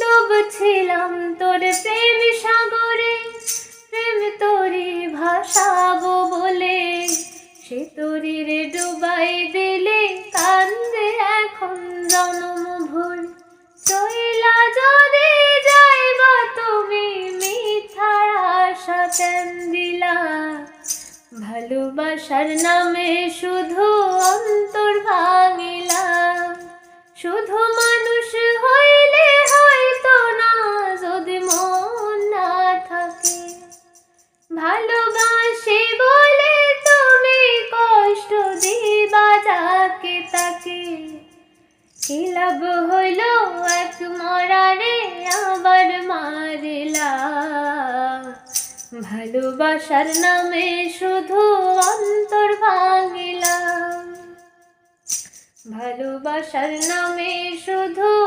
ডুবছিলাম তোর প্রেম সাগরে, প্রেম তোরে ভাসাবো বলে। সে তোরি রে ডুবাই দিলে কান্দে এখন জনম ভুল। চইলা যদি যাইবা তুমি মিথার আশা কেন দিলা ভালোবাসার নামে শুধু অন্তর ভাঙিলা। শুধু ভালোবাসি বলে তুমি কষ্ট দিবা যাকে তাকে। কি লাভ হইল এক মরারে আবার মারিলা? ভালোবাসার নামে শুধু অন্তর ভাঙিলাম। ভালোবাসার নামে শুধু